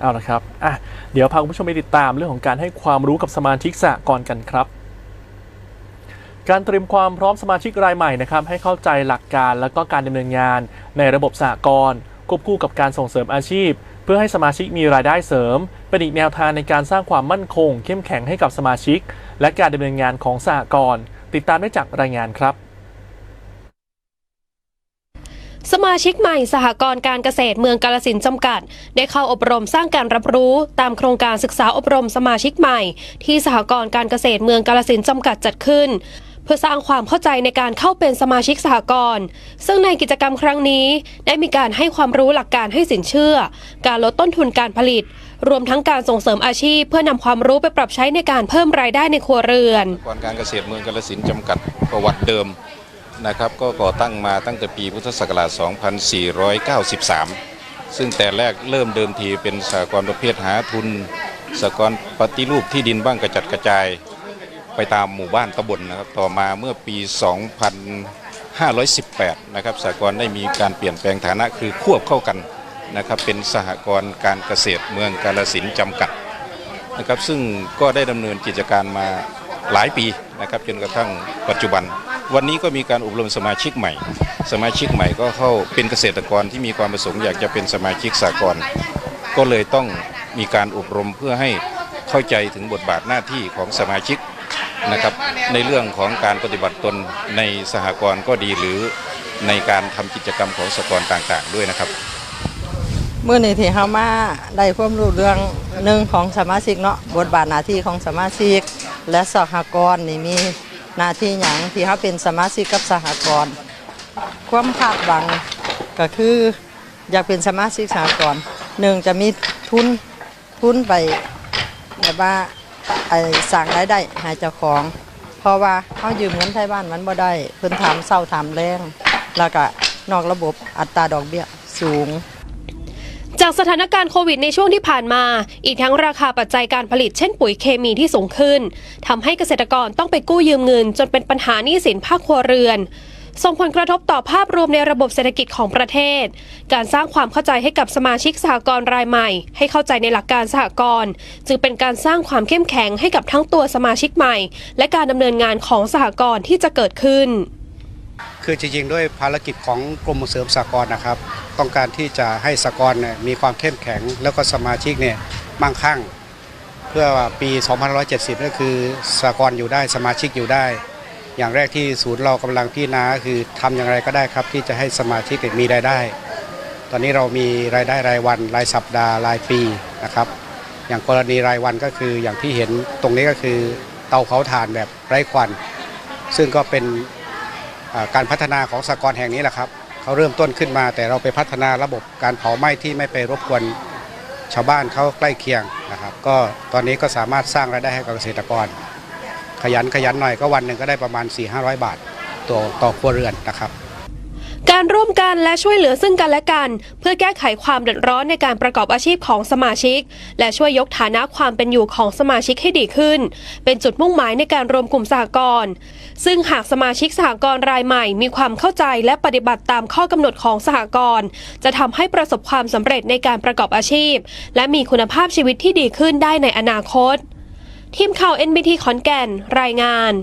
เอาละครับอะเดี๋ยวพาคุณผู้ชมไปติดตามเรื่องของการให้ความรู้กับสมาชิกสหกรณ์กันครับ การเตรียมความพร้อมสมาชิกรายใหม่นะครับให้เข้าใจหลักการและก็การดำเนินงาน ในระบบสหกรณ์ควบคู่กับการส่งเสริมอาชีพ เพื่อให้สมาชิกมีรายได้เสริม เป็นอีกแนวทางในการสร้างความมั่นคง เข้มแข็งให้กับสมาชิก และการดำเนินงานของสหกรณ์ติดตามได้จากรายงานครับ สมาชิกใหม่สหกรณ์การเกษตรเมืองกาลสินจำกัด ได้เข้าอบรมสร้างการรับรู้ตามโครงการศึกษาอบรมสมาชิกใหม่ ที่สหกรณ์การเกษตรเมืองกาลสินจำกัดจัดขึ้น เพื่อสร้างความเข้าใจในการเข้าเป็นสมาชิกสหกรณ์ซึ่งในกิจกรรมครั้งนี้ ได้มีการให้ความรู้หลักการให้สินเชื่อ การลดต้นทุนการผลิต รวมทั้งการส่งเสริมอาชีพ เพื่อนำความรู้ไปปรับใช้ในการเพิ่มรายได้ในครัวเรือนก่อนการเกษตรเมืองกาฬสินจำกัดประวัติเดิม นะครับก็ก่อตั้งมาตั้งแต่ปีพุทธศักราช 2493 ซึ่งแต่แรกเริ่มเดิมทีเป็นสหกรณ์ประเภทหาทุนสหกรณ์ปฏิรูปที่ดินบ้างกระจัดกระจาย ไปตามหมู่บ้านตำบลนะครับต่อมาเมื่อปี 2518 นะครับสหกรณ์ได้มีการเปลี่ยนแปลงฐานะคือควบเข้ากันนะครับเป็นสหกรณ์การเกษตรเมืองกาฬสินจำกัดนะครับซึ่งก็ได้ดำเนินกิจการมาหลายปีนะครับจนกระทั่งปัจจุบัน วันนี้ก็มีการอบรมสมาชิกใหม่ สมาชิกใหม่ก็เข้าเป็นเกษตรกรที่มีความประสงค์อยากจะเป็นสมาชิกสากลก็เลยต้องมีการอบรมเพื่อให้เข้าใจถึงบทบาทหน้าที่ของสมาชิกนะครับ ในเรื่องของการปฏิบัติตนในสหกรณ์ก็ดีหรือในการทำกิจกรรมของสหกรณ์ต่างๆ ด้วยนะครับเมื่อนี้ที่เฮามาได้ความรู้เรื่องหนึ่งของสมาชิกเนาะบทบาทหน้าที่ของสมาชิก และสหกรณ์นี่มี หน้าที่หยังที่เฮาเป็นสมาชิกกับสหกรณ์ความคาดหวังก็คืออยากเป็นสมาชิกสหกรณ์หนึ่งจะมีทุนทุนไปแบบว่าไอ้สั่งรายได้ให้เจ้าของ เพราะว่าเขายืมเงินไทยบ้านมันบ่ได้เพิ่นถามเศร้าถามแรงแล้วก็นอกระบบอัตราดอกเบี้ยสูง จากสถานการณ์โควิดในช่วงที่ผ่านมา อีกทั้งราคาปัจจัยการผลิตเช่นปุ๋ยเคมีที่สูงขึ้นทำให้เกษตรกรต้องไปกู้ยืมเงิน จนเป็นปัญหาหนี้สินภาคครัวเรือน ส่งผลกระทบต่อภาพรวมในระบบเศรษฐกิจของประเทศ การสร้างความเข้าใจให้กับสมาชิกสหกรณ์รายใหม่ ให้เข้าใจในหลักการสหกรณ์จึงเป็นการสร้างความเข้มแข็งให้กับทั้งตัวสมาชิกใหม่ และการดำเนินงานของสหกรณ์ที่จะเกิดขึ้น คือจริงๆด้วยภารกิจของกรมเสริมสหกรณ์นะครับ ต้องการที่จะให้สหกรณ์เนี่ยมีความเข้มแข็ง แล้วก็สมาชิกเนี่ยมั่งคั่ง เพื่อปี 2570ก็คือสหกรณ์อยู่ได้สมาชิกอยู่ได้ อย่างแรกที่ศูนย์เรากำลังพิจารณาคือทำอย่างไรก็ได้ครับ ที่จะให้สมาชิกมีรายได้ ตอนนี้เรามีรายได้รายวันรายสัปดาห์รายปีนะครับ อย่างกรณีรายวันก็คืออย่างที่เห็นตรงนี้ก็คือเตาเผาถ่านแบบไร้ควัน ซึ่งก็เป็น การพัฒนาของสหกรแห่งนี้แหละครับเขาเริ่มต้นขึ้นมา แต่เราไปพัฒนาระบบการเผาไหม้ที่ไม่ไปรบกวนชาวบ้านเขาใกล้เคียงนะครับ ก็ตอนนี้ก็สามารถสร้างรายได้ให้กับเกษตรกร ขยันขยันหน่อยก็วันหนึ่งก็ได้ประมาณ 4-500 บาทต่อต่อครัวเรือนนะครับ การร่วมกันและช่วยเหลือซึ่งกันและกัน เพื่อแก้ไขความเดือดร้อนในการประกอบอาชีพของสมาชิก และช่วยยกฐานะความเป็นอยู่ของสมาชิกให้ดีขึ้น เป็นจุดมุ่งหมายในการรวมกลุ่มสหกรณ์ซึ่งหากสมาชิกสหกรณ์รายใหม่ มีความเข้าใจและปฏิบัติตามข้อกำหนดของสหกรณ์จะทำให้ประสบความสำเร็จในการประกอบอาชีพ และมีคุณภาพชีวิตที่ดีขึ้นได้ในอนาคต ทีมข่าว NBT ขอนแก่น รายงาน